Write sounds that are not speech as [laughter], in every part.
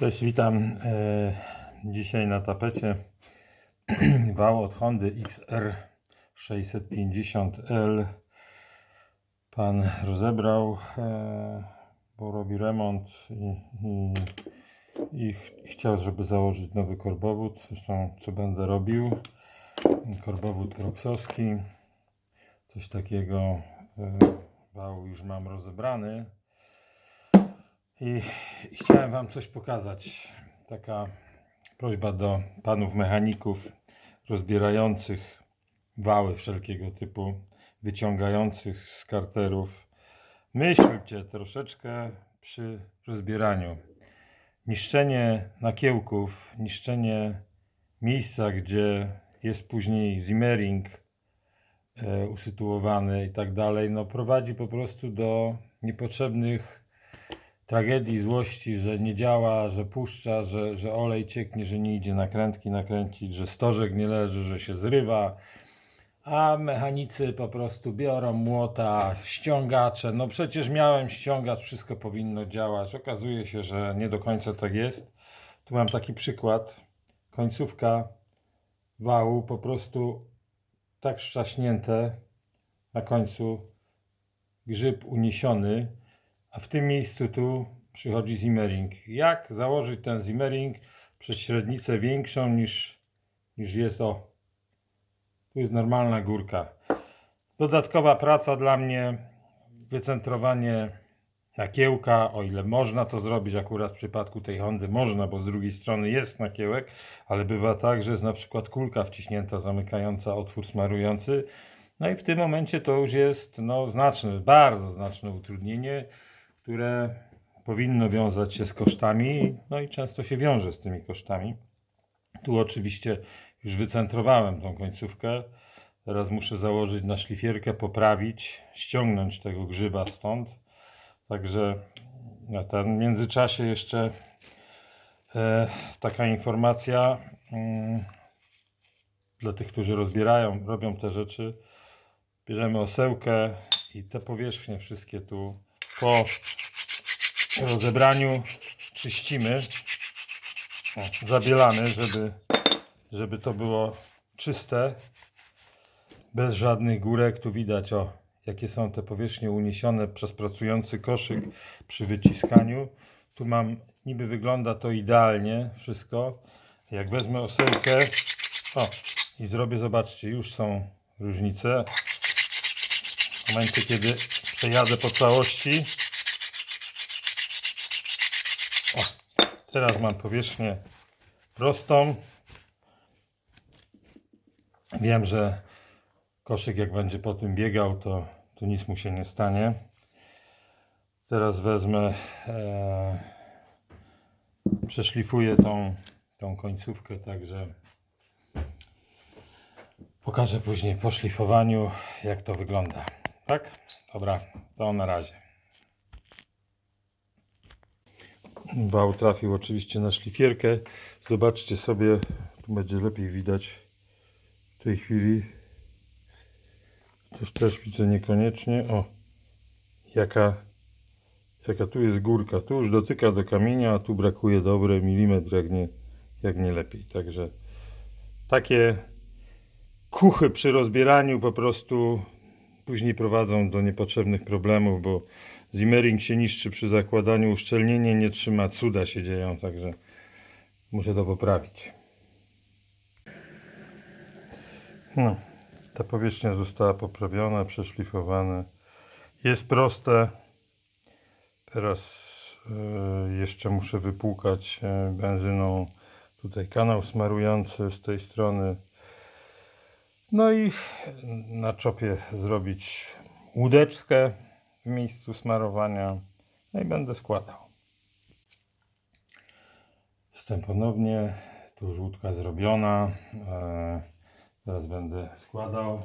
Cześć, witam. E, Dzisiaj na tapecie [clears throat] wał od Hondy XR 650L. Pan rozebrał, e, bo robi remont i, i, i ch- chciał, żeby założyć nowy korbowód. Zresztą co będę robił. Korbowód proksowski. Coś takiego. E, Wał już mam rozebrany. I chciałem Wam coś pokazać. Taka prośba do panów mechaników rozbierających wały wszelkiego typu, wyciągających z karterów. Myślcie troszeczkę przy rozbieraniu. Niszczenie nakiełków, niszczenie miejsca, gdzie jest później zimmering e, usytuowany i tak dalej, no prowadzi po prostu do niepotrzebnych tragedii, złości, że nie działa, że puszcza, że, że olej cieknie, że nie idzie nakrętki nakręcić, że stożek nie leży, że się zrywa, a mechanicy po prostu biorą młota, ściągacze. No przecież miałem ściągacz, wszystko powinno działać. Okazuje się, że nie do końca tak jest. Tu mam taki przykład. Końcówka wału po prostu tak szczaśnięte na końcu grzyb uniesiony, a w tym miejscu tu przychodzi zimmering. Jak założyć ten zimmering przez średnicę większą niż, niż jest o. Tu jest normalna górka. Dodatkowa praca dla mnie, wycentrowanie nakiełka, o ile można to zrobić, akurat w przypadku tej Hondy można, bo z drugiej strony jest nakiełek, ale bywa tak, że jest na przykład kulka wciśnięta, zamykająca otwór smarujący. No i w tym momencie to już jest no, znaczne, bardzo znaczne utrudnienie, które powinno wiązać się z kosztami, no i często się wiąże z tymi kosztami. Tu oczywiście już wycentrowałem tą końcówkę. Teraz muszę założyć na szlifierkę, poprawić, ściągnąć tego grzyba stąd. Także na ten międzyczasie jeszcze e, taka informacja mm, dla tych, którzy rozbierają, robią te rzeczy. Bierzemy osełkę i te powierzchnie wszystkie tu po rozebraniu czyścimy. Zabielamy, żeby, żeby to było czyste. Bez żadnych górek. Tu widać, o, jakie są te powierzchnie uniesione przez pracujący koszyk przy wyciskaniu. Tu mam, niby wygląda to idealnie wszystko. Jak wezmę osełkę, o, i zrobię, zobaczcie, już są różnice. W momencie, kiedy przejadę po całości. O, teraz mam powierzchnię prostą. Wiem, że koszyk jak będzie po tym biegał, to, to nic mu się nie stanie. Teraz wezmę, e, przeszlifuję tą, tą końcówkę, także pokażę później po szlifowaniu, jak to wygląda. Tak? Dobra, to na razie. Wał trafił oczywiście na szlifierkę. Zobaczcie sobie, tu będzie lepiej widać w tej chwili. Też też widzę niekoniecznie. O, jaka, jaka tu jest górka. Tu już dotyka do kamienia, a tu brakuje dobre milimetr, jak nie, jak nie lepiej. Także takie kuchy przy rozbieraniu po prostu później prowadzą do niepotrzebnych problemów, bo zimmering się niszczy przy zakładaniu, uszczelnienie nie trzyma, cuda się dzieją, także muszę to poprawić. No, ta powierzchnia została poprawiona, przeszlifowana. Jest proste. Teraz e, jeszcze muszę wypłukać e, benzyną tutaj kanał smarujący z tej strony. No i na czopie zrobić łódeczkę w miejscu smarowania. No i będę składał. Jestem ponownie. Tu łódka zrobiona. Teraz będę składał.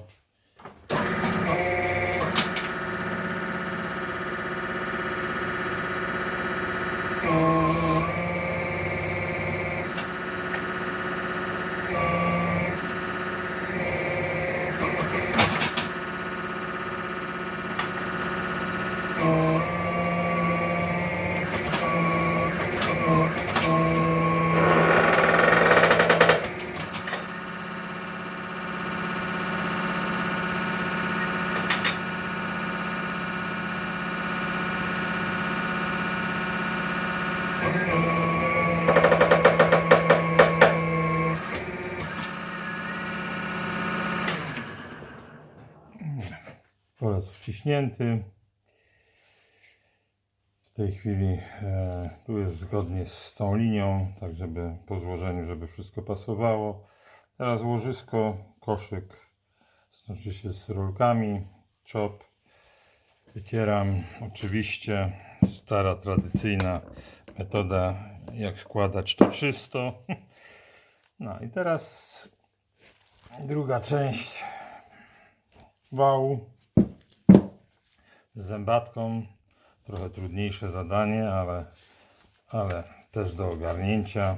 Oraz wciśnięty. W tej chwili e, tu jest zgodnie z tą linią, tak żeby po złożeniu, żeby wszystko pasowało. Teraz łożysko, koszyk, znaczy się z rolkami, czop. Wycieram oczywiście stara, tradycyjna metoda jak składać to czysto. No i teraz druga część wału z zębatką. Trochę trudniejsze zadanie, ale, ale też do ogarnięcia.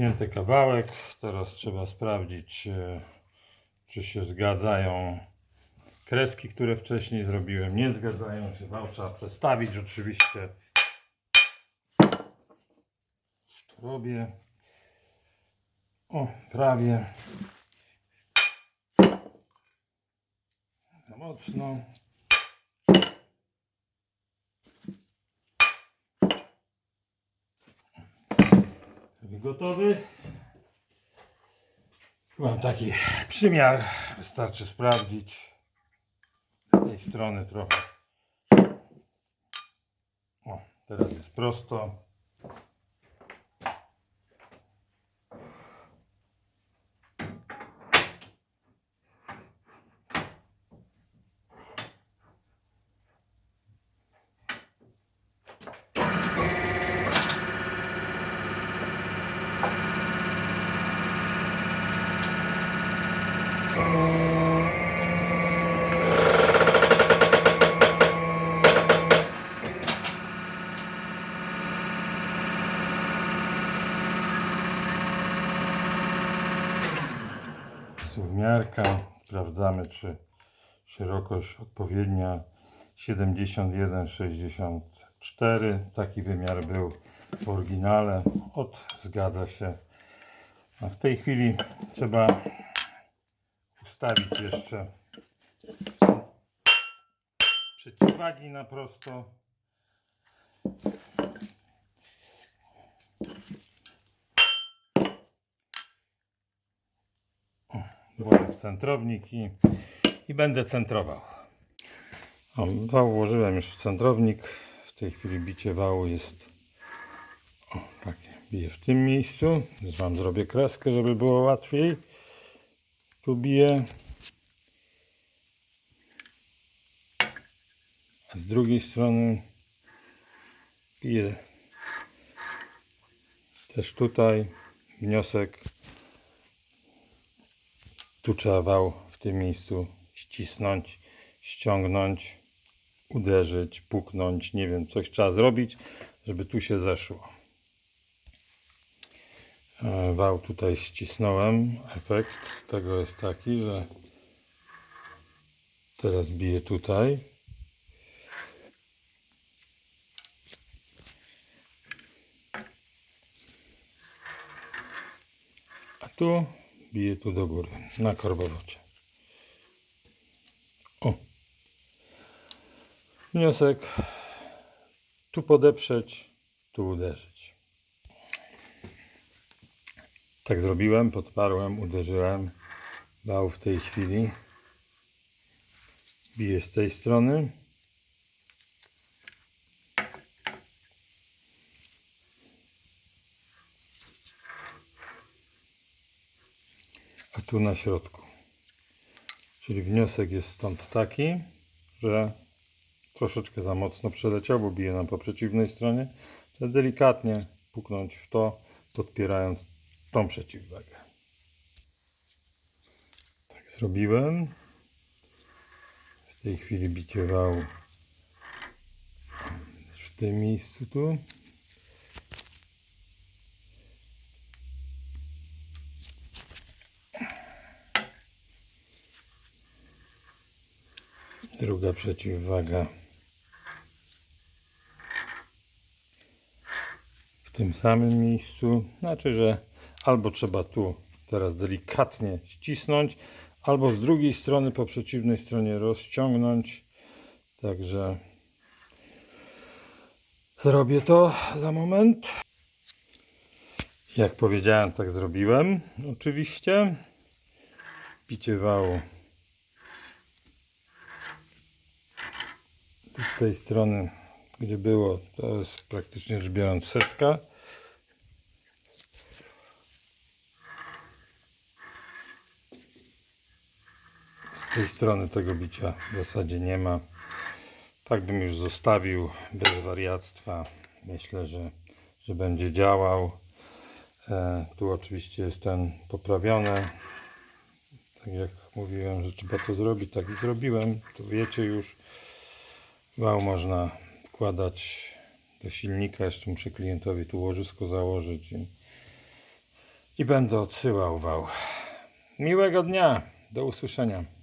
Śnięty kawałek. Teraz trzeba sprawdzić, e, czy się zgadzają kreski, które wcześniej zrobiłem. Nie zgadzają się. Wał trzeba przestawić oczywiście. Robię. O, prawie. Mocno. Gotowy. Mam taki przymiar, wystarczy sprawdzić. Z tej strony trochę. O, teraz jest prosto. Suwmiarka. Sprawdzamy, czy szerokość odpowiednia 71-64. Taki wymiar był w oryginale. Od zgadza się. A w tej chwili trzeba ustawić jeszcze przeciwwagi na prosto. Włożę w centrownik i, i będę centrował. O, wał włożyłem już w centrownik. W tej chwili bicie wału jest o, takie. Biję w tym miejscu. Już wam zrobię kreskę, żeby było łatwiej. Biję. A z drugiej strony biję też tutaj. Wniosek tu trzeba wał w tym miejscu ścisnąć, ściągnąć, uderzyć, puknąć. Nie wiem, coś trzeba zrobić, żeby tu się zeszło. E, Wał tutaj ścisnąłem. Efekt tego jest taki, że teraz biję tutaj. A tu bije tu do góry, na korbowocie. O. Wniosek. Tu podeprzeć, tu uderzyć. Tak zrobiłem, podparłem, uderzyłem. Bał w tej chwili. Bije z tej strony. a tu na środku. Czyli wniosek jest stąd taki, że troszeczkę za mocno przeleciał, bo bije nam po przeciwnej stronie. Trzeba delikatnie puknąć w to, podpierając tą przeciwwagę. Tak zrobiłem. W tej chwili bicie wału w tym miejscu tu. Druga przeciwwaga w tym samym miejscu. Znaczy, że albo trzeba tu teraz delikatnie ścisnąć, albo z drugiej strony po przeciwnej stronie rozciągnąć. Także zrobię to za moment. Jak powiedziałem, tak zrobiłem. Oczywiście. Bicie wału z tej strony, gdzie było, to jest praktycznie rzecz biorąc setka. Tej strony tego bicia w zasadzie nie ma. Tak bym już zostawił bez wariactwa. Myślę, że, że będzie działał. E, tu oczywiście jest ten poprawiony. Tak jak mówiłem, że trzeba to zrobić, tak i zrobiłem. To wiecie już. Wał można wkładać do silnika. Jeszcze muszę klientowi tu łożysko założyć i, i będę odsyłał wał. Miłego dnia. Do usłyszenia.